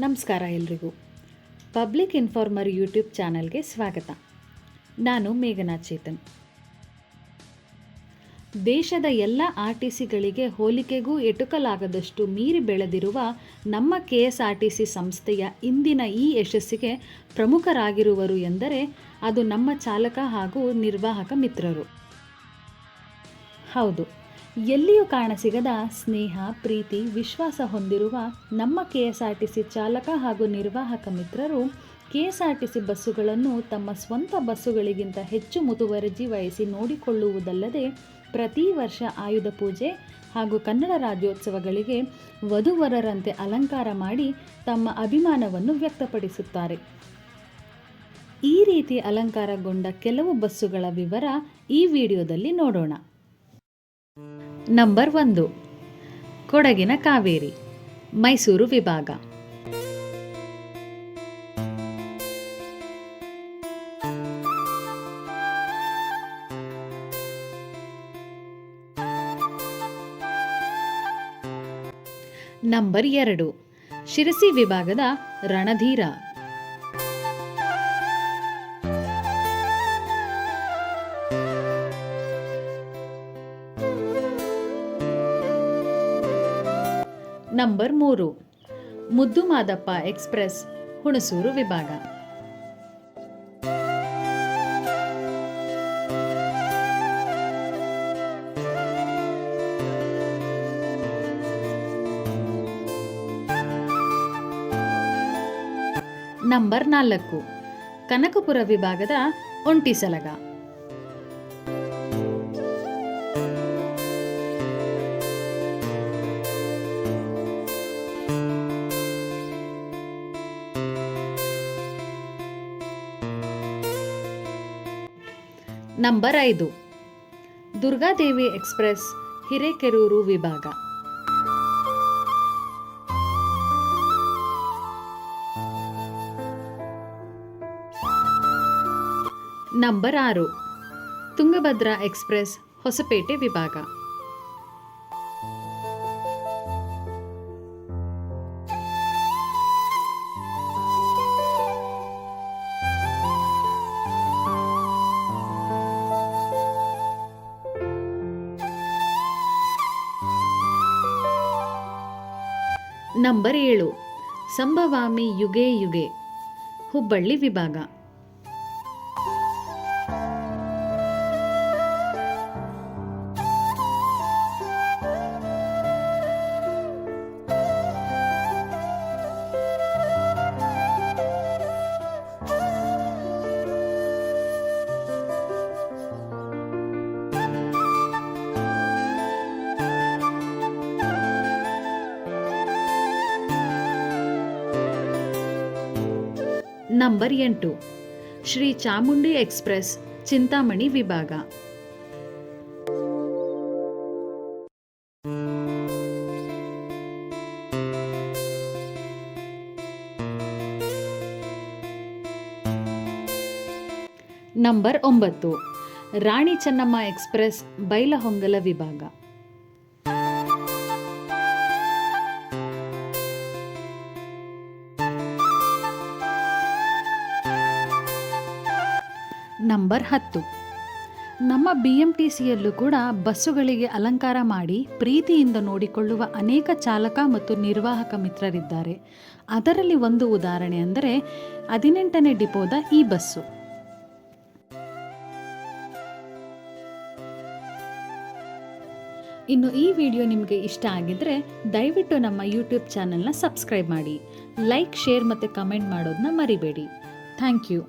ನಮಸ್ಕಾರ ಎಲ್ರಿಗೂ. Public informer YouTube ಚಾನಲ್ಗೆ ಸ್ವಾಗತ. ನಾನು ಮೇಘನಾ ಚೇತನ್. ದೇಶದ ಎಲ್ಲ ಆರ್ ಟಿ ಸಿಗಳಿಗೆ ಹೋಲಿಕೆಗೂ ಎಟುಕಲಾಗದಷ್ಟು ಮೀರಿ ಬೆಳೆದಿರುವ ನಮ್ಮ K S R T C ಸಂಸ್ಥೆಯ ಇಂದಿನ ಈ ಯಶಸ್ಸಿಗೆ ಪ್ರಮುಖರಾಗಿರುವರು ಎಂದರೆ ಅದು ನಮ್ಮ ಚಾಲಕ ಹಾಗೂ ನಿರ್ವಾಹಕ ಮಿತ್ರರು. ಹೌದು ಎಲ್ಲಿಯೂ ಕಾಣಸಿಗದ ಸ್ನೇಹ, ಪ್ರೀತಿ, ವಿಶ್ವಾಸ ಹೊಂದಿರುವ ನಮ್ಮ ಕೆ ಚಾಲಕ ಹಾಗೂ ನಿರ್ವಾಹಕ ಮಿತ್ರರು ಕೆ ಎಸ್ ಬಸ್ಸುಗಳನ್ನು ತಮ್ಮ ಸ್ವಂತ ಬಸ್ಸುಗಳಿಗಿಂತ ಹೆಚ್ಚು ಮುತುವರ್ಜಿ ವಹಿಸಿ ನೋಡಿಕೊಳ್ಳುವುದಲ್ಲದೆ ಪ್ರತಿ ವರ್ಷ ಆಯುಧ ಪೂಜೆ ಹಾಗೂ ಕನ್ನಡ ರಾಜ್ಯೋತ್ಸವಗಳಿಗೆ ವಧುವರರಂತೆ ಅಲಂಕಾರ ಮಾಡಿ ತಮ್ಮ ಅಭಿಮಾನವನ್ನು ವ್ಯಕ್ತಪಡಿಸುತ್ತಾರೆ. ಈ ರೀತಿ ಅಲಂಕಾರಗೊಂಡ ಕೆಲವು ಬಸ್ಸುಗಳ ವಿವರ ಈ ವಿಡಿಯೋದಲ್ಲಿ ನೋಡೋಣ. ನಂಬರ್ ಒಂದು. ಕೊಡಗಿನ ಕಾವೇರಿ ಮೈಸೂರು ವಿಭಾಗ. ನಂಬರ್ ಎರಡು. ಶಿರಸಿ ವಿಭಾಗದ ರಣಧೀರ. ನಂಬರ್ ಮೂರು ಮುದ್ದು ಮಾದಪ್ಪ ಎಕ್ಸ್ಪ್ರೆಸ್ ಹುಣಸೂರು ವಿಭಾಗ. ನಂಬರ್ ನಾಲ್ಕು ಕನಕಪುರ ವಿಭಾಗದ ಒಂಟಿಸಲಗ ನಂಬರ್ ಐದು. ದುರ್ಗಾದೇವಿ ಎಕ್ಸ್ಪ್ರೆಸ್ ಹಿರೇಕೆರೂರು ವಿಭಾಗ. ನಂಬರ್ ಆರು. ತುಂಗಭದ್ರಾ ಎಕ್ಸ್ಪ್ರೆಸ್ ಹೊಸಪೇಟೆ ವಿಭಾಗ. ನಂಬರ್ ಏಳು. ಸಂಭವಾಮಿ ಯುಗೆ ಯುಗೆ. ಹುಬ್ಬಳ್ಳಿ ವಿಭಾಗ. ನಂಬರ್ ಎಂಟು ಶ್ರೀ ಚಾಮುಂಡಿ ಎಕ್ಸ್ಪ್ರೆಸ್ ಚಿಂತಾಮಣಿ ವಿಭಾಗ. ನಂಬರ್ ಒಂಬತ್ತು ರಾಣಿ ಚೆನ್ನಮ್ಮ ಎಕ್ಸ್ಪ್ರೆಸ್ ಬೈಲಹೊಂಗಲ ವಿಭಾಗ. ನಂಬರ್ ಹತ್ತು. ನಮ್ಮ ಬಿ ಎಂ ಟಿ ಸಿಯಲ್ಲೂ ಕೂಡ ಬಸ್ಸುಗಳಿಗೆ ಅಲಂಕಾರ ಮಾಡಿ ಪ್ರೀತಿಯಿಂದ ನೋಡಿಕೊಳ್ಳುವ ಅನೇಕ ಚಾಲಕ ಮತ್ತು ನಿರ್ವಾಹಕ ಮಿತ್ರರಿದ್ದಾರೆ. ಅದರಲ್ಲಿ ಒಂದು ಉದಾಹರಣೆ ಅಂದರೆ ಹದಿನೆಂಟನೇ ಡಿಪೋದ ಈ ಬಸ್ಸು. ಇನ್ನು ಈ ವಿಡಿಯೋ ನಿಮಗೆ ಇಷ್ಟ ಆಗಿದ್ರೆ ದಯವಿಟ್ಟು ನಮ್ಮ ಯೂಟ್ಯೂಬ್ ಚಾನಲ್ನ ಸಬ್ಸ್ಕ್ರೈಬ್ ಮಾಡಿ. ಲೈಕ್, ಶೇರ್ ಮತ್ತು ಕಮೆಂಟ್ ಮಾಡೋದನ್ನ ಮರಿಬೇಡಿ. Thank you.